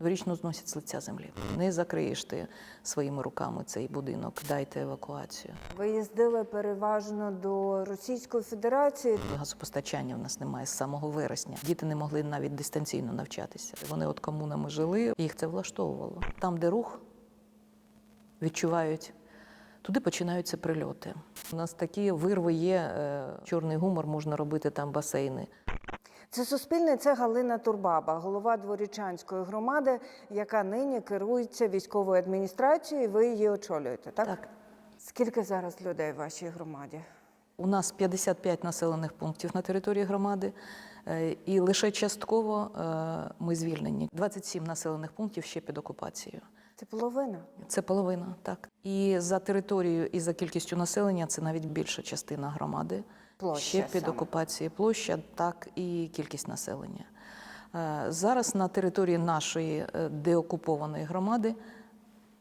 Дворічно зносять з лиця землі. Не закриєш ти своїми руками цей будинок, дайте евакуацію. Ви їздили переважно до Російської Федерації. Газопостачання в нас немає з самого вересня. Діти не могли навіть дистанційно навчатися. Вони от комунами жили, їх це влаштовувало. Там, де рух, відчувають. Туди починаються прильоти. У нас такі вирви є, е, чорний гумор, можна робити там басейни. Це Суспільне, це Галина Турбаба, голова Дворічанської громади, яка нині керується військовою адміністрацією. Ви її очолюєте, так? Так. Скільки зараз людей в вашій громаді? У нас 55 населених пунктів на території громади, е, і лише частково е, ми звільнені. 27 населених пунктів ще під окупацією. Це половина. Це половина, так. І за територією, і за кількістю населення це навіть більша частина громади. Площа ще під саме. окупацією площа, так і кількість населення. Е, Зараз на території нашої е, деокупованої громади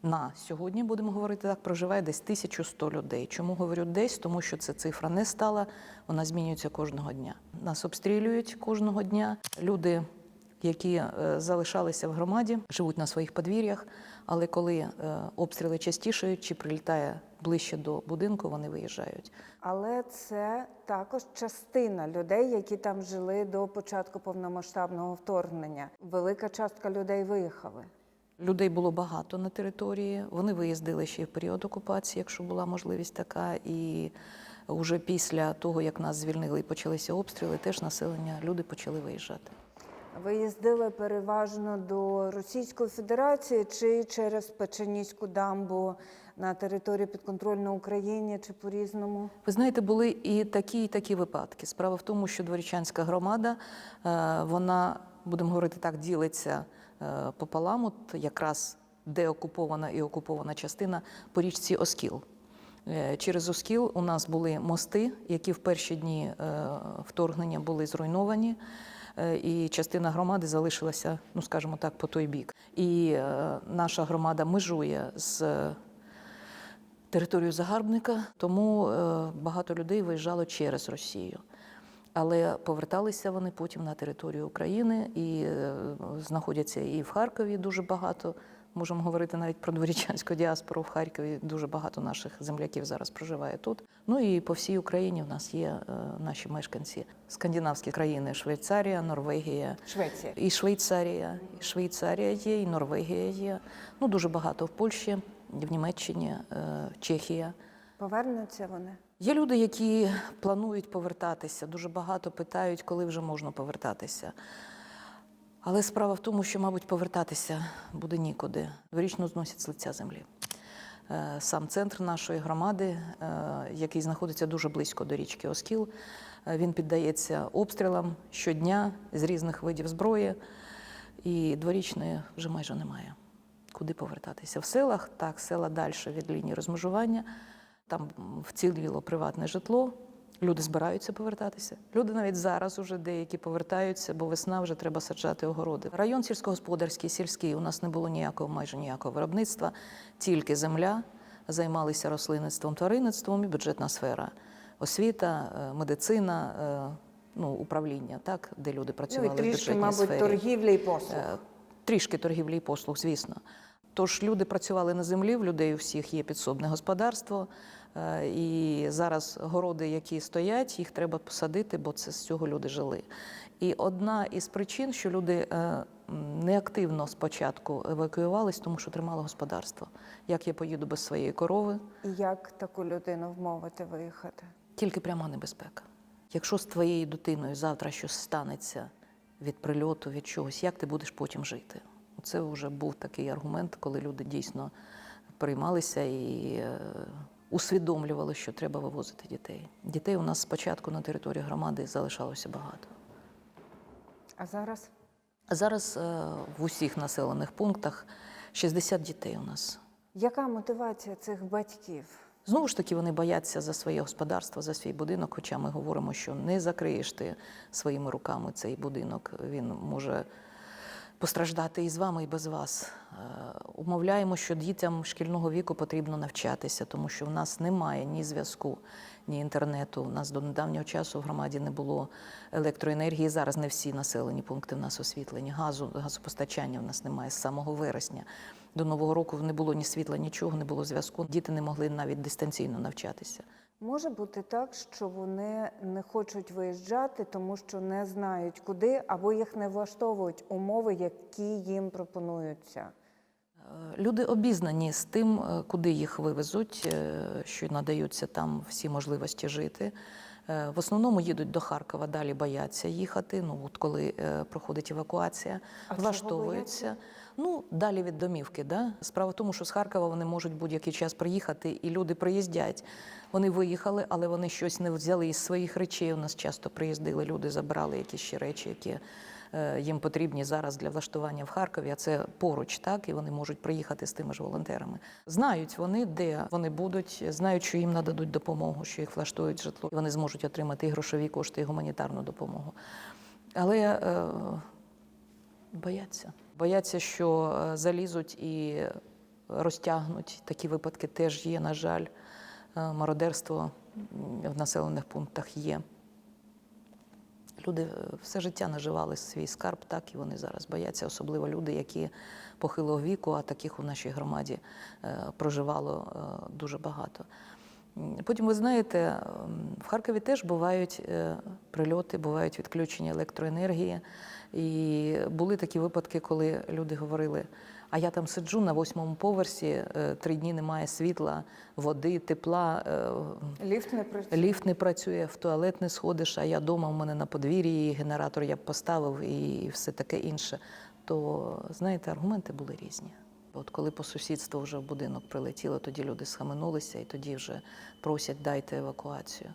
на сьогодні будемо говорити так, проживає десь 1100 людей. Чому говорю десь? Тому що ця цифра не стала, вона змінюється кожного дня. Нас обстрілюють кожного дня. Люди, які е, залишалися в громаді, живуть на своїх подвір'ях, але коли обстріли частішають чи прилітає ближче до будинку, вони виїжджають. Але це також частина людей, які там жили до початку повномасштабного вторгнення. Велика частка людей виїхали. Людей було багато на території. Вони виїздили ще в період окупації, якщо була можливість така. І вже після того, як нас звільнили і почалися обстріли, теж населення, люди почали виїжджати. Ви їздили переважно до Російської Федерації чи через Печеніську дамбу на території підконтрольної Україні, чи по-різному? Ви знаєте, були і такі, і такі випадки. Справа в тому, що Дворічанська громада, е, вона, будемо говорити так, ділиться е, пополам, от якраз де окупована і окупована частина по річці Оскіл. Е, Через Оскіл у нас були мости, які в перші дні вторгнення були зруйновані. І частина громади залишилася, ну скажімо так, по той бік. І наша громада межує з територію загарбника, тому е, багато людей виїжджало через Росію. Але поверталися вони потім на територію України і е, знаходяться і в Харкові дуже багато. Можемо говорити навіть про дворічанську діаспору в Харкові. Дуже багато наших земляків зараз проживає тут. Ну і по всій Україні в нас є е, наші мешканці. Скандинавські країни Швейцарія, Норвегія, Швеція. і Швейцарія, і Швейцарія є, і Норвегія є. Ну дуже багато в Польщі, в Німеччині, е, Чехія. Повернуться вони? Є люди, які планують повертатися. Дуже багато питають, коли вже можна повертатися. Але справа в тому, що, мабуть, повертатися буде нікуди. Дворічно зносять з лиця землі. Е, Сам центр нашої громади, е, який знаходиться дуже близько до річки Оскіл, він піддається обстрілам щодня з різних видів зброї, і дворічної вже майже немає. Куди повертатися? В селах, так, села далі від лінії розмежування. Там вціліло приватне житло. Люди збираються повертатися. Люди навіть зараз уже деякі повертаються, бо весна вже треба саджати огороди. Район сільськогосподарський, сільський. У нас не було ніякого, майже ніякого виробництва, тільки земля. Займалися рослинництвом, тваринництвом і бюджетна сфера. Освіта, е, медицина, е, ну, управління, так, де люди Ну працювали і в бюджетній мабуть, сфері. торгівлі і послуг. Е, Трішки торгівлі і послуг, звісно. Тож люди працювали на землі, в людей у всіх є підсобне господарство. е, І зараз городи, які стоять, їх треба посадити, бо це з цього люди жили. І одна із причин, що люди е, неактивно спочатку евакуювались, тому що тримали господарство. Як я поїду без своєї корови, І як таку людину вмовити виїхати? тільки пряма небезпека. Якщо з твоєю дитиною завтра щось станеться від прильоту, від чогось, як ти будеш потім жити? Це вже був такий аргумент, коли люди дійсно приймалися і е, усвідомлювали, що треба вивозити дітей. Дітей у нас спочатку на території громади залишалося багато. А зараз? Зараз е, в усіх населених пунктах 60 дітей у нас. Яка мотивація цих батьків? Знову ж таки, вони бояться за своє господарство, за свій будинок. Хоча ми говоримо, що не закриєш ти своїми руками цей будинок. Він може постраждати і з вами, і без вас. Е, Умовляємо, що дітям шкільного віку потрібно навчатися, тому що в нас немає ні зв'язку, ні інтернету. У нас до недавнього часу в громаді не було електроенергії. Зараз не всі населені пункти в нас освітлені. Газу, газопостачання в нас немає з самого вересня. До нового року не було ні світла, нічого, не було зв'язку. Діти не могли навіть дистанційно навчатися. Може бути так, що вони не хочуть виїжджати, тому що не знають куди, або їх не влаштовують умови, які їм пропонуються. Е, Люди обізнані з тим, е, куди їх вивезуть, е, що надаються там всі можливості жити. Е, В основному їдуть до Харкова, далі бояться їхати. Ну от коли е, проходить евакуація, А влаштовуються. Ну далі від домівки. Да? Справа в тому, що з Харкова вони можуть будь-який час приїхати, і люди приїздять. Вони виїхали, але вони щось не взяли із своїх речей. У нас часто приїздили люди, забрали якісь ще речі, які їм потрібні зараз для влаштування в Харкові. А це поруч, так і вони можуть приїхати з тими ж волонтерами. Знають вони, де вони будуть, знають, що їм нададуть допомогу, що їх влаштують житло. І вони зможуть отримати і грошові кошти, і гуманітарну допомогу. Але е, бояться. Бояться, що е, залізуть і розтягнуть. Такі випадки теж є, на жаль. Е, Мародерство в населених пунктах є. Люди е, все життя наживали свій скарб, так і вони зараз бояться, особливо люди, які похилого віку, а таких у нашій громаді е, проживало е, дуже багато. Потім, ви знаєте, в Харкові теж бувають прильоти, бувають відключення електроенергії. І були такі випадки, коли люди говорили: а я там сиджу на восьмому поверсі, е, три дні немає світла, води, тепла. е, Ліфт не працює. Ліфт не працює, в туалет не сходиш, а я вдома, в мене на подвір'ї, генератор я б поставив і все таке інше. То, знаєте, аргументи були різні. От коли по сусідству вже в будинок прилетіло, тоді люди схаменулися і тоді вже просять дайте евакуацію.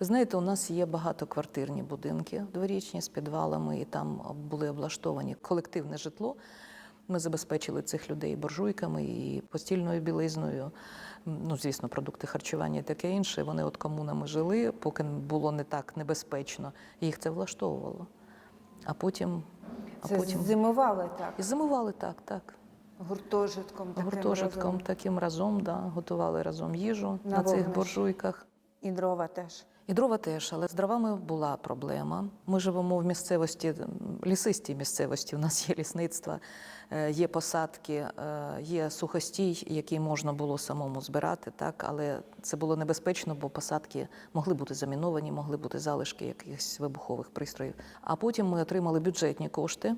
Ви знаєте, у нас є багатоквартирні будинки дворічні з підвалами, і там були облаштовані колективне житло. Ми забезпечили цих людей буржуйками і постільною білизною. Ну, звісно, продукти харчування і таке інше. Вони от комунами жили, поки було не так небезпечно. Їх це влаштовувало. А потім, а Це потім зимували так, і зимували так, так. гуртожитком таким Гуртожитком разом. таким разом, да, готували разом їжу На на, цих буржуйках. І дрова теж. І дрова теж, але з дровами була проблема. Ми живемо в місцевості, лісистій місцевості. У нас є лісництва, е, є посадки, е, є сухостій, який можна було самому збирати, так але це було небезпечно, бо посадки могли бути заміновані, могли бути залишки якихось вибухових пристроїв. А потім ми отримали бюджетні кошти.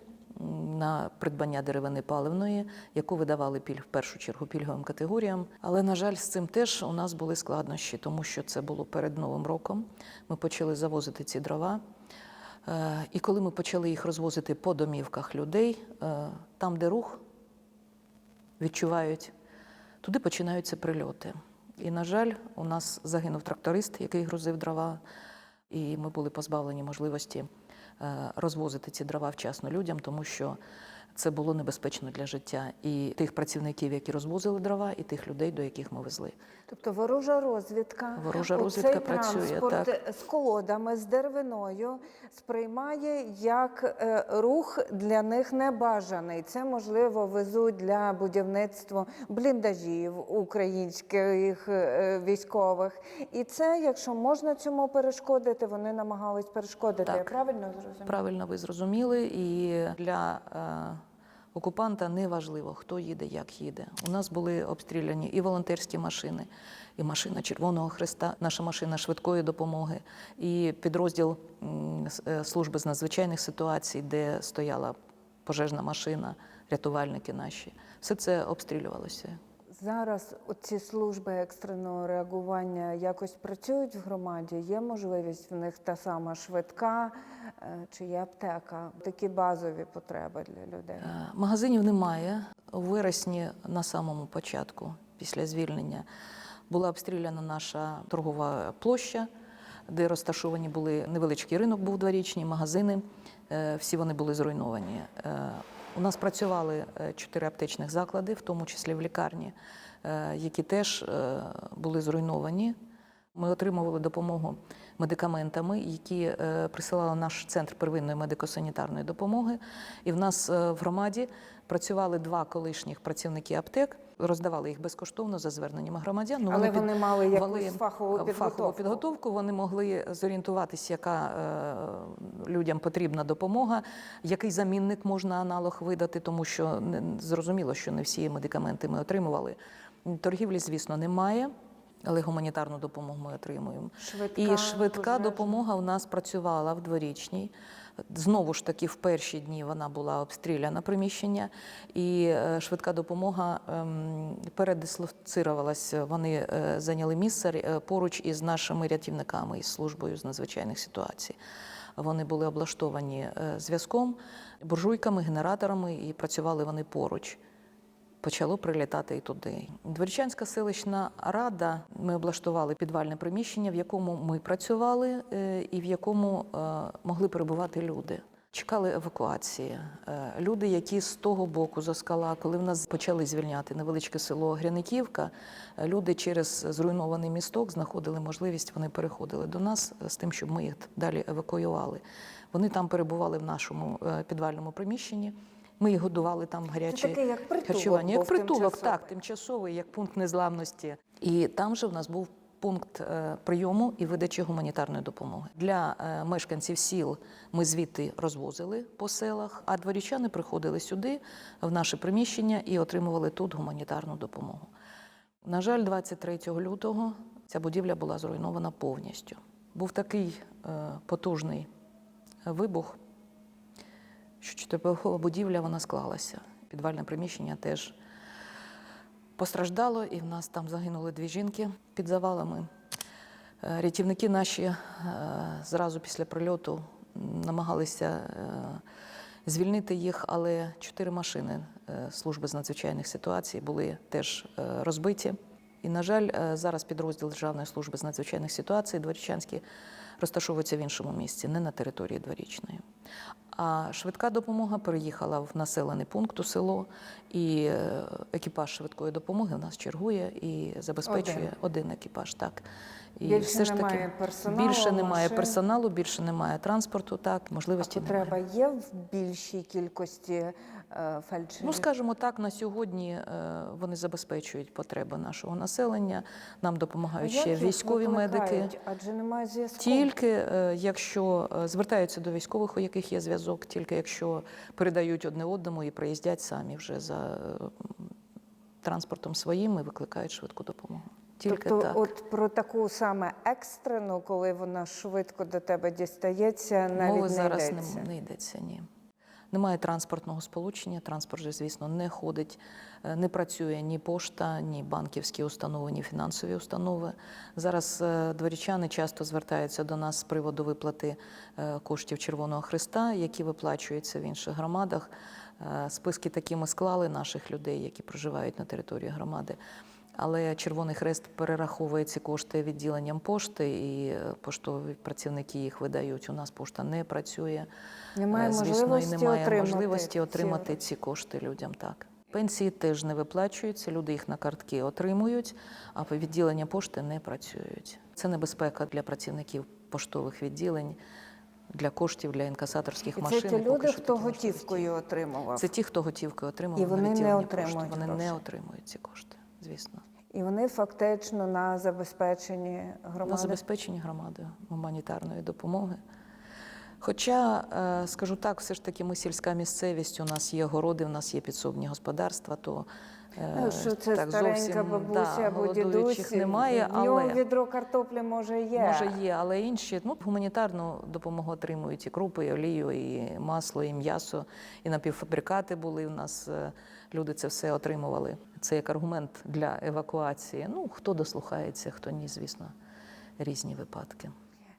На придбання деревини паливної, яку видавали пільг в першу чергу пільговим категоріям. Але на жаль, з цим теж у нас були складнощі, тому що це було перед новим роком. Ми почали завозити ці дрова. Е, І коли ми почали їх розвозити по домівках людей, е, там, де рух відчувають, туди починаються прильоти. І, на жаль, у нас загинув тракторист, який грузив дрова, і ми були позбавлені можливості розвозити ці дрова вчасно людям, тому що це було небезпечно для життя і тих працівників, які розвозили дрова, і тих людей, до яких ми везли. Тобто ворожа розвідка, Ворожа розвідка працює, транспорт так. з колодами, з деревиною сприймає як е, рух для них небажаний. Це можливо везуть для будівництва бліндажів українських е, військових. І це, якщо можна цьому перешкодити, вони намагались перешкодити. Так. Я правильно зрозуміла? Правильно ви зрозуміли, і для е, окупанта не важливо, хто їде, як їде. У нас були обстріляні і волонтерські машини, і машина Червоного Христа, наша машина швидкої допомоги, і підрозділ е, служби з надзвичайних ситуацій, де стояла пожежна машина, рятувальники наші. Все це обстрілювалося. Зараз ці служби екстреного реагування якось працюють в громаді. Є можливість в них та сама швидка е, чи є аптека, такі базові потреби для людей. Е, Магазинів немає. У вересні, на самому початку, після звільнення, була обстріляна наша торгова площа, де розташовані були невеличкий ринок, був дворічний, магазини. Е, Всі вони були зруйновані. У нас працювали е, чотири аптечних заклади, в тому числі в лікарні, е, які теж е, були зруйновані. Ми отримували допомогу медикаментами, які е, присилала наш центр первинної медико-санітарної допомоги. І в нас е, в громаді працювали два колишніх працівники аптек, роздавали їх безкоштовно за зверненнями громадян. Ну, Але під- вони мали якусь фахову фахову підготовку. підготовку. Вони могли зорієнтуватися, яка е, людям потрібна допомога, який замінник можна аналог видати, тому що не- зрозуміло, що не всі медикаменти ми отримували. Торгівлі, звісно, немає. Але гуманітарну допомогу ми отримуємо. Швидка, І швидка допомога у нас працювала в дворічній. Знову ж таки, в перші дні вона була обстріляна приміщення, і е, швидка допомога ем, передислоцировалася. Вони е, зайняли місце е, поруч із нашими рятівниками із службою з надзвичайних ситуацій. Вони були облаштовані зв'язком, буржуйками, генераторами, і працювали вони поруч почало прилітати і туди. Дворічанська селищна рада. Ми облаштували підвальне приміщення, в якому ми працювали е, і в якому е, могли перебувати люди. Чекали евакуації. Е, Люди, які з того боку за скала, коли в нас почали звільняти невеличке село Гряниківка, люди через зруйнований місток знаходили можливість, вони переходили до нас з тим, щоб ми їх далі евакуювали. Вони там перебували в нашому підвальному приміщенні. Ми їх годували там гаряче таке, як притулок харчування. Як притулок, так, тимчасовий, як пункт незламності. І там же в нас був пункт е, прийому і видачі гуманітарної допомоги. Для е, мешканців сіл ми звідти розвозили по селах, а дворічани приходили сюди, в наше приміщення, і отримували тут гуманітарну допомогу. На жаль, 23 лютого ця будівля була зруйнована повністю. Був такий е, потужний вибух, що чотириповерхова будівля вона склалася. Підвальне приміщення теж постраждало, і в нас там загинули дві жінки під завалами. Е, Рятівники наші е, зразу після прильоту намагалися е, звільнити їх, але чотири машини служби з надзвичайних ситуацій були теж розбиті. І, на жаль, зараз підрозділ Державної служби з надзвичайних ситуацій Дворічанський розташовується в іншому місці, не на території Дворічної. А швидка допомога переїхала в населений пункт у село, і е, екіпаж швидкої допомоги в нас чергує і забезпечує Один. один, екіпаж. Так. І Більше немає персоналу, більше немає машин. персоналу, більше немає транспорту, так, А можливості потреба немає. є в більшій кількості е, фельдшерів? Ну, скажімо так, на сьогодні е, вони забезпечують потреби нашого населення. Нам допомагають як ще військові медики. Адже немає зв'язку. Тільки е, якщо е, звертаються до військових, у яких є зв'язок, тільки якщо передають одне одному і приїздять самі вже за е, транспортом своїм і викликають швидку допомогу. Тільки тобто, так. от про таку саме екстрену, коли вона швидко до тебе дістається, навіть Мови не зараз йдеться. не, не йдеться, ні. Немає транспортного сполучення, транспорт же, звісно, не ходить, е, не працює ні пошта, ні банківські установи, ні фінансові установи. Зараз е, дворічани часто звертаються до нас з приводу виплати е, коштів Червоного Христа, які виплачуються в інших громадах. Списки такі ми склали наших людей, які проживають на території громади. Але Червоний Хрест перераховує ці кошти відділенням пошти, і е, поштові працівники їх видають. У нас пошта не працює. Немає Е, Звісно, і немає отримати можливості отримати ці кошти людям. Так пенсії теж не виплачуються, люди їх на картки отримують, а відділення пошти не працюють. Це небезпека для працівників поштових відділень, для коштів, для інкасаторських машин. це ті поки люди, що хто готівкою отримував. Це ті, хто готівкою отримав І вони не отримують пошти. Вони гроші. не отримують ці кошти, звісно. І вони фактично на забезпеченні на громади. забезпеченні громади гуманітарної допомоги. Хоча, е, скажу так, все ж таки ми сільська місцевість, у нас є городи, у нас є підсобні господарства, то е, Ну, що це так старенька зовсім бабуся да, або дідусь, немає, в нього але відро картоплі може є. може є, але інші ну, гуманітарну допомогу отримують і крупи, і олію, і масло, і м'ясо, і напівфабрикати були. У нас е, люди це все отримували. Це як аргумент для евакуації. Ну, хто дослухається, хто ні, звісно, різні випадки.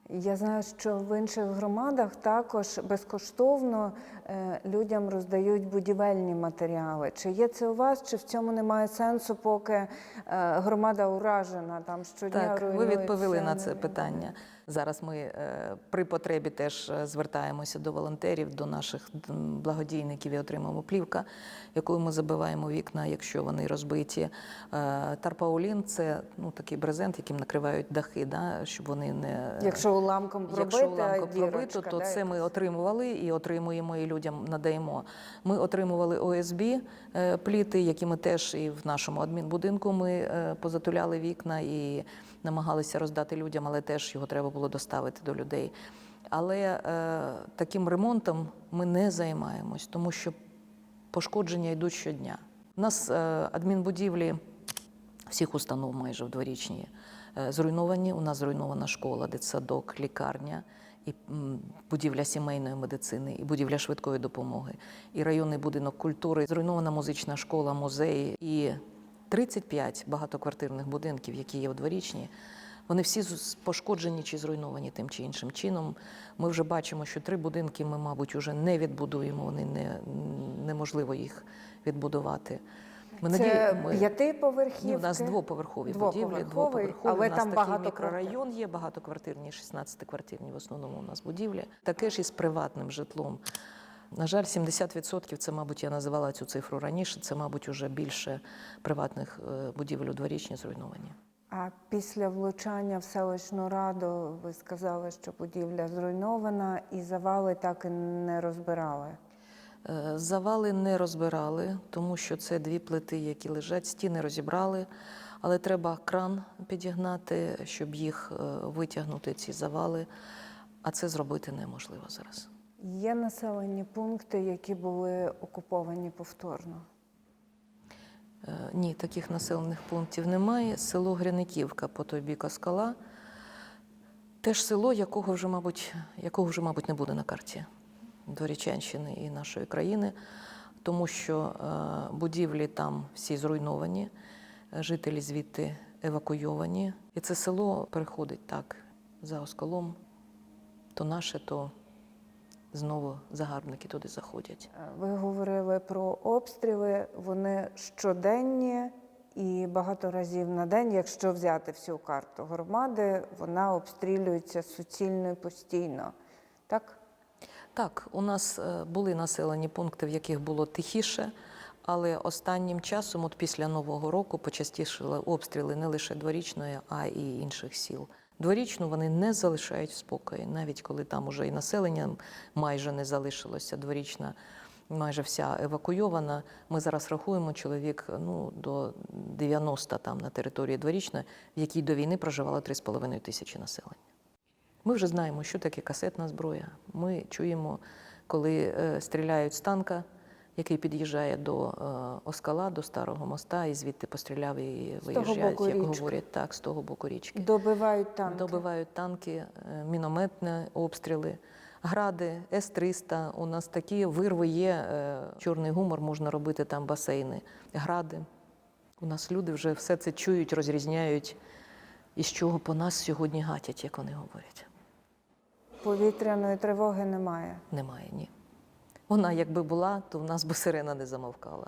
Я знаю, що в інших громадах також безкоштовно е, людям роздають будівельні матеріали. Чи є це у вас, чи в цьому немає сенсу, поки е, громада уражена там щодня Так, ви відповіли на це питання. Зараз ми е, при потребі теж е, звертаємося до волонтерів, до наших благодійників і отримуємо плівка, якою ми забиваємо вікна, якщо вони розбиті. Е, Тарпаулін це ну, такий брезент, яким накривають дахи, да, щоб вони не Якщо уламком пробити, Якщо уламком пробито, то да, це ми отримували і отримуємо, і людям надаємо. Ми отримували ОСБ пліти, які ми теж і в нашому адмінбудинку ми позатуляли вікна і намагалися роздати людям, але теж його треба було доставити до людей. Але е, таким ремонтом ми не займаємось, тому що пошкодження йдуть щодня. У нас е, адмінбудівлі всіх установ майже в дворічні е, зруйновані. У нас зруйнована школа, дитсадок, лікарня. І будівля сімейної медицини, і будівля швидкої допомоги, і районний будинок культури, зруйнована музична школа, музеї і 35 багатоквартирних будинків, які є у дворічні. Вони всі пошкоджені чи зруйновані тим чи іншим чином. Ми вже бачимо, що три будинки ми, мабуть, вже не відбудуємо. Вони не неможливо їх відбудувати. Ми Це ми- п'ятиповерхівки? ні, у нас двоповерхові будівлі, двоповерхові. але у нас там такий багато мікрорайон є, багатоквартирні, 16-квартирні в основному у нас будівлі. Таке ж із приватним житлом. На жаль, 70% це, мабуть, я називала цю цифру раніше. Це, мабуть, уже більше приватних е, будівель у дворічні зруйновані. А після влучання в селищну раду ви сказали, що будівля зруйнована і завали так і не розбирали. Е, Завали не розбирали, тому що це дві плити, які лежать, стіни розібрали, але треба кран підігнати, щоб їх е, витягнути, ці завали. А це зробити неможливо зараз. Є населені пункти, які були окуповані повторно. Е, Ні, таких населених пунктів немає. Село Гряниківка по той бік Оскала. Теж село, якого вже, мабуть, якого вже, мабуть, не буде на карті Дворічанщини і нашої країни, тому що е, будівлі там всі зруйновані, жителі звідти евакуйовані. І це село переходить так за Оскалом. То наше, то знову загарбники туди заходять. Е, Ви говорили про обстріли, вони щоденні і багато разів на день, якщо взяти всю карту громади, вона обстрілюється суцільно і постійно. Так? Так, у нас е, були населені пункти, в яких було тихіше, але останнім часом, от після Нового року, почастішили обстріли не лише дворічної, а і інших сіл. Дворічну вони не залишають в спокої, навіть коли там уже і населення майже не залишилося. Дворічна майже вся евакуйована. Ми зараз рахуємо чоловік ну, до 90 там на території дворічної, в якій до війни проживало 3,5 тисячі населення. Ми вже знаємо, що таке касетна зброя. Ми чуємо, коли е, стріляють з танка, який під'їжджає до е, Оскала, до старого моста, і звідти постріляв і виїжджають, як річки. говорять, так, з того боку річки. Добивають танки. Добивають танки, е, мінометні обстріли, гради, С-300. У нас такі вирви є. е, Чорний гумор можна робити там басейни, гради. У нас люди вже все це чують, розрізняють, із чого по нас сьогодні гатять, як вони говорять. Повітряної тривоги немає. Немає, ні. Вона, якби була, то в нас би сирена не замовкала.